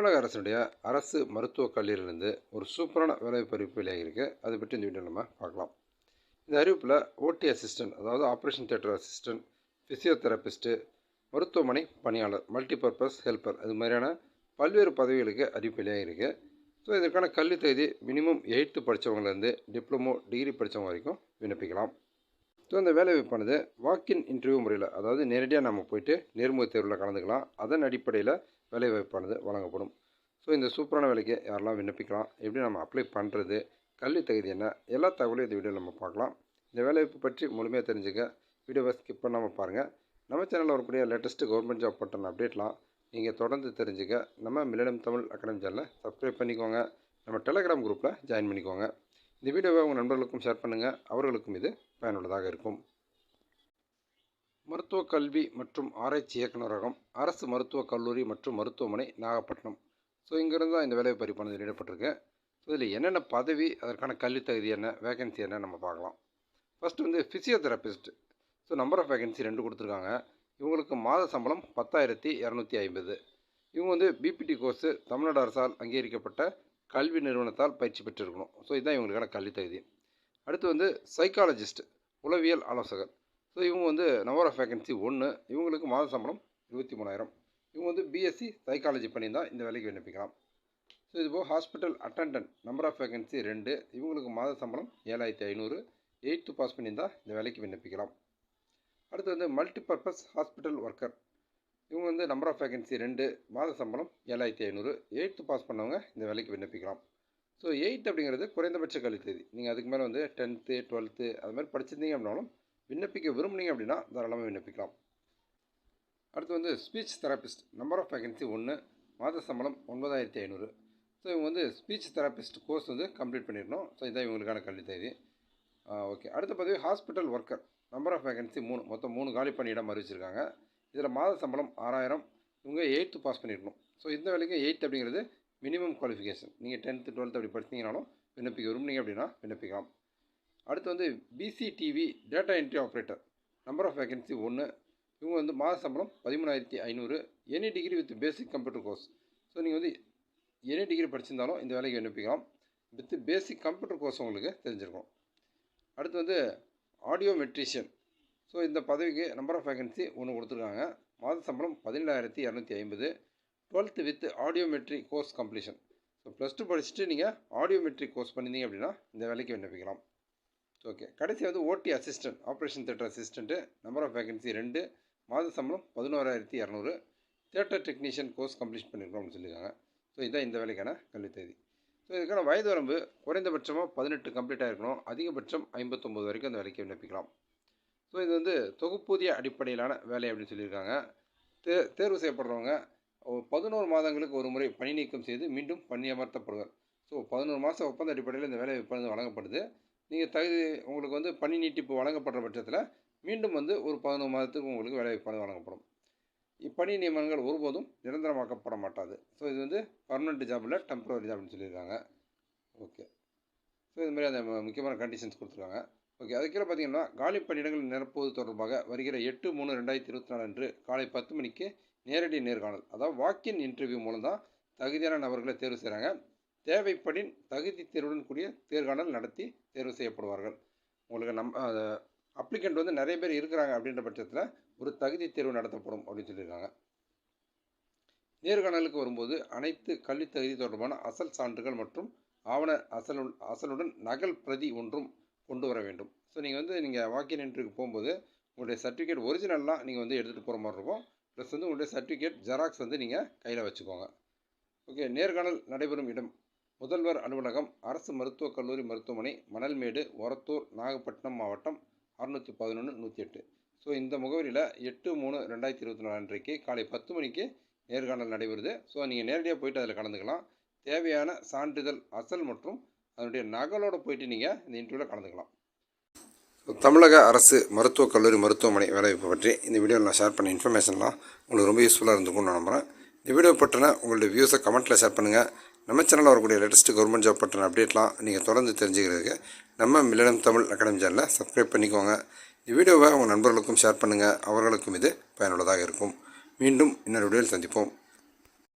தமிழக அரசுடைய அரசு மருத்துவக் கல்லூரியிலிருந்து ஒரு சூப்பரான வேலைவாய்ப்பு அறிவிப்பு வெளியாகிருக்கு அதை பற்றி இந்த வீடியோ நம்ம பார்க்கலாம். இந்த அறிவிப்பில் ஓடி அசிஸ்டன்ட் அதாவது ஆப்ரேஷன் தியேட்டர் அசிஸ்டன்ட் ஃபிசியோதெரபிஸ்ட்டு மருத்துவமனை பணியாளர் மல்டிபர்பஸ் ஹெல்ப்பர் அது மாதிரியான பல்வேறு பதவிகளுக்கு அறிவிப்பு இருக்குது ஸோ இதற்கான கல்வி தகுதி மினிமம் எயித்து படித்தவங்கலேருந்து டிப்ளமோ டிகிரி படித்தவங்க வரைக்கும் விண்ணப்பிக்கலாம். ஸோ இந்த வேலைவாய்ப்பானது வாக்கின் இன்டர்வியூ முறையில் அதாவது நேரடியாக நம்ம போயிட்டு நேர்முக தேர்வில் கலந்துக்கலாம். அதன் அடிப்படையில் வேலைவாய்ப்பானது வழங்கப்படும். ஸோ இந்த சூப்பரான வேலைக்கு யாரெல்லாம் விண்ணப்பிக்கலாம் எப்படி நம்ம அப்ளை பண்ணுறது கல்வி தகுதி என்ன எல்லா தகவலையும் இந்த வீடியோவில் நம்ம பார்க்கலாம். இந்த வேலைவாய்ப்பு பற்றி முழுமையாக தெரிஞ்சுக்க வீடியோவை ஸ்கிப் பண்ணாமல் பாருங்கள் நம்ம சேனலில் வரக்கூடிய லேட்டஸ்ட்டு கவர்மெண்ட் ஜாப் பட்டன் அப்டேட்லாம் நீங்கள் தொடர்ந்து தெரிஞ்சுக்க நம்ம மில்லினம் தமிழ் அகாடமி சேனலை சப்ஸ்கிரைப் பண்ணிக்கோங்க. நம்ம டெலகிராம் குரூப்பில் ஜாயின் பண்ணிக்கோங்க. இந்த வீடியோவை உங்கள் நண்பர்களுக்கும் ஷேர் பண்ணுங்கள் அவர்களுக்கும் இது பயனுள்ளதாக இருக்கும். மருத்துவக் கல்வி மற்றும் ஆராய்ச்சி இயக்குநரகம் அரசு மருத்துவக் கல்லூரி மற்றும் மருத்துவமனை நாகப்பட்டினம். ஸோ இங்கேருந்து தான் இந்த வேலை பறிப்பானது வெளியிடப்பட்டிருக்கு ஸோ இதில் என்னென்ன பதவி அதற்கான கல்வி தகுதி என்ன வேகன்சி என்ன நம்ம பார்க்கலாம். ஃபஸ்ட்டு வந்து physiotherapist so number of vacancy ரெண்டு கொடுத்துருக்காங்க. இவங்களுக்கு மாத சம்பளம் பத்தாயிரத்தி இரநூத்தி ஐம்பது. இவங்க வந்து பிபிடி கோர்ஸு தமிழ்நாடு அரசால் அங்கீகரிக்கப்பட்ட கல்வி நிறுவனத்தால் பயிற்சி பெற்றிருக்கணும். ஸோ இதுதான் இவங்களுக்கான கல்வி தகுதி. அடுத்து வந்து சைக்காலஜிஸ்ட் உளவியல் ஆலோசகர். ஸோ இவங்க வந்து நம்பர் ஆஃப் வேகன்சி ஒன்று இவங்களுக்கு மாத சம்பளம் இருபத்தி மூணாயிரம். இவங்க வந்து பிஎஸ்சி சைக்காலஜி பண்ணியிருந்தால் இந்த வேலைக்கு விண்ணப்பிக்கலாம். ஸோ இதுபோல் hospital attendant number of vacancy ரெண்டு இவங்களுக்கு மாத சம்பளம் ஏழாயிரத்தி ஐநூறு. எயித்து பாஸ் பண்ணியிருந்தால் இந்த வேலைக்கு விண்ணப்பிக்கலாம். அடுத்து வந்து மல்டிபர்பஸ் ஹாஸ்பிட்டல் ஒர்க்கர் இவங்க வந்து நம்பர் ஆஃப் வேகன்சி ரெண்டு மாத சம்பளம் ஏழாயிரத்தி ஐநூறு. எயித்து பாஸ் பண்ணவங்க இந்த வேலைக்கு விண்ணப்பிக்கலாம். ஸோ எயிட் அப்படிங்கிறது குறைந்தபட்ச கல்வி தேதி. நீங்கள் அதுக்கு மேலே வந்து டென்த்து டுவெல்த்து அது மாதிரி படிச்சிருந்தீங்க அப்படின்னாலும் விண்ணப்பிக்க விரும்புனீங்க அப்படின்னா தாராளமாக விண்ணப்பிக்கலாம். அடுத்து வந்து speech therapist number of vacancy ஒன்று மாத சம்பளம் ஒன்பதாயிரத்தி ஐநூறு. ஸோ இவங்க வந்து ஸ்பீச் தெரபிஸ்ட் கோர்ஸ் வந்து கம்ப்ளீட் பண்ணிடணும் ஸோ இதான் இவங்களுக்கான கல்வி தேதி ஓகே அடுத்த பதவி hospital worker number of vacancy மூணு. மொத்தம் மூணு காலி பணியிடம் அறிவிச்சிருக்காங்க. இதில் மாத சம்பளம் ஆறாயிரம். இவங்க எயித்து பாஸ் பண்ணியிருக்கணும் ஸோ இந்த வேலைக்கு எயித் அப்படிங்கிறது மினிமம் குவாலிஃபிகேஷன் நீங்கள் டென்த்து டுவெல்த் அப்படி படிச்சீங்கனாலும் விண்ணப்பிக்க விரும்புனீங்க அப்படின்னா விண்ணப்பிக்கலாம். அடுத்து வந்து PCTV data entry operator number of vacancy ஒன்று இவங்க வந்து மாத சம்பளம் பதிமூணாயிரத்தி ஐநூறு. Any degree with basic computer course so நீங்கள் வந்து எனி டிகிரி படிச்சிருந்தாலும் இந்த வேலைக்கு விண்ணப்பிக்கலாம் வித் பேசிக் கம்ப்யூட்டர் கோர்ஸ் உங்களுக்கு தெரிஞ்சிருக்கும். அடுத்து வந்து ஆடியோ மெட்ரிஷியன் ஸோ இந்த பதவிக்கு நம்பர் ஆஃப் வேகன்சி ஒன்று கொடுத்துருக்காங்க. மாத சம்பளம் பதினேழாயிரத்தி இரநூத்தி ஐம்பது. Twelfth with audiometry course completion so plus two படிச்சுட்டு நீங்கள் ஆடியோமெட்ரி கோர்ஸ் பண்ணியிருந்தீங்க அப்படின்னா இந்த வேலைக்கு விண்ணப்பிக்கலாம். ஓகே கடைசி வந்து OT assistant operation theatre assistant number of vacancy ரெண்டு மாத சம்பளம் பதினோராயிரத்தி இரநூறு. தேட்டர் டெக்னீஷியன் கோர்ஸ் கம்ப்ளீட் பண்ணியிருக்கோம் அப்படின்னு சொல்லியிருக்காங்க. ஸோ இதுதான் இந்த வேலைக்கான கல்வி தேதி. ஸோ இதுக்கான வயது வரம்பு குறைந்தபட்சமாக பதினெட்டு கம்ப்ளீட் ஆகிருக்கணும் அதிகபட்சம் ஐம்பத்தொம்போது வரைக்கும் அந்த வேலைக்கு விண்ணப்பிக்கலாம். ஸோ இது வந்து தொகுப்பூதிய அடிப்படையிலான வேலை அப்படின்னு சொல்லியிருக்காங்க. தே தேர்வு செய்யப்படுறவங்க பதினோரு மாதங்களுக்கு ஒரு முறை பணி நீக்கம் செய்து மீண்டும் பணியமர்த்தப்படுவார் ஸோ பதினோரு மாதம் ஒப்பந்த அடிப்படையில் இந்த வேலை இப்போ வழங்கப்படுது. நீங்கள் தகுதி உங்களுக்கு வந்து பணி நீட்டிப்பு வழங்கப்படுற பட்சத்தில் மீண்டும் வந்து ஒரு பதினோரு மாதத்துக்கு உங்களுக்கு வேலை பணி வழங்கப்படும். இப்பணி நியமனங்கள் ஒருபோதும் நிரந்தரமாக்கப்பட மாட்டாது. ஸோ இது வந்து பர்மனெண்ட் ஜாபில் டெம்பரவரி ஜாப்னு சொல்லியிருக்காங்க ஓகே ஸோ இது மாதிரி அந்த முக்கியமான கண்டிஷன்ஸ் கொடுத்துருக்காங்க. ஓகே அதுக்கீழே பார்த்தீங்கன்னா காலி பணியிடங்கள் நிரப்புவது தொடர்பாக வருகிற எட்டு மூணு ரெண்டாயிரத்தி இருபத்தி நாலு அன்று காலை பத்து மணிக்கு நேரடி நேர்காணல் அதாவது வாக்கின் இன்டர்வியூ மூலம் தான் தகுதியான நபர்களை தேர்வு செய்கிறாங்க தேவைப்படின் தகுதி தேர்வுடன் கூடிய தேர்காணல் நடத்தி தேர்வு செய்யப்படுவார்கள். உங்களுக்கு நம் அப்ளிகண்ட் வந்து நிறைய பேர் இருக்கிறாங்க அப்படின்ற பட்சத்தில் ஒரு தகுதி தேர்வு நடத்தப்படும் அப்படின்னு சொல்லியிருக்காங்க. நேர்காணலுக்கு வரும்போது அனைத்து கல்வி தகுதி தொடர்பான அசல் சான்றுகள் மற்றும் ஆவண அசல் அசலுடன் நகல் பிரதி ஒன்றும் கொண்டு வர வேண்டும். ஸோ நீங்கள் வந்து நீங்கள் வாக்கின் இன்டர்வியூக்கு போகும்போது உங்களுடைய சர்டிஃபிகேட் ஒரிஜினல்லாம் நீங்கள் வந்து எடுத்துகிட்டு போகிற மாதிரி இருக்கும். ப்ளஸ் வந்து உங்களுடைய சர்டிஃபிகேட் ஜெராக்ஸ் வந்து நீங்கள் கையில் வச்சுக்கோங்க. ஓகே நேர்காணல் நடைபெறும் இடம் முதல்வர் அலுவலகம் அரசு மருத்துவக் கல்லூரி மருத்துவமனை மணல்மேடு ஒரத்தூர் நாகப்பட்டினம் மாவட்டம் அறுநூற்றி பதினொன்று நூற்றி எட்டு. ஸோ இந்த முகவரியில் எட்டு மூணு ரெண்டாயிரத்தி இருபத்தி நாலு அன்றைக்கு காலை பத்து மணிக்கு நேர்காணல் நடைபெறுது. ஸோ நீங்கள் நேரடியாக போயிட்டு அதில் கலந்துக்கலாம். தேவையான சான்றிதழ் அசல் மற்றும் அதனுடைய நகலோடு போயிட்டு நீங்கள் இந்த இன்டர்வியூவில் கலந்துக்கலாம். தமிழக அரசு மருத்துவக் கல்லூரி மருத்துவமனை வேலைவாய்ப்பு பற்றி இந்த வீடியோவில் நான் ஷேர் பண்ண இன்ஃபர்மேஷன்லாம் உங்களுக்கு ரொம்ப யூஸ்ஃபுல்லாக இருந்துக்கும்னு நான் நம்புகிறேன் இந்த வீடியோ பற்றின உங்களுடைய வியூஸை கமெண்ட்டில் ஷேர் பண்ணுங்கள் நம்ம சேனலில் வரக்கூடிய லேட்டஸ்ட்டு கவர்மெண்ட் ஜாப் பற்றின அப்டேட்லாம் நீங்கள் தொடர்ந்து தெரிஞ்சுக்கிறதுக்கு நம்ம மில்லினம் தமிழ் அகாடமி சேனலில் சப்ஸ்கிரைப் பண்ணிக்கோங்க. இந்த வீடியோவை உங்கள் நண்பர்களுக்கும் ஷேர் பண்ணுங்கள் அவர்களுக்கும் இது பயனுள்ளதாக இருக்கும். மீண்டும் இன்னொரு வீடியோவில் சந்திப்போம்.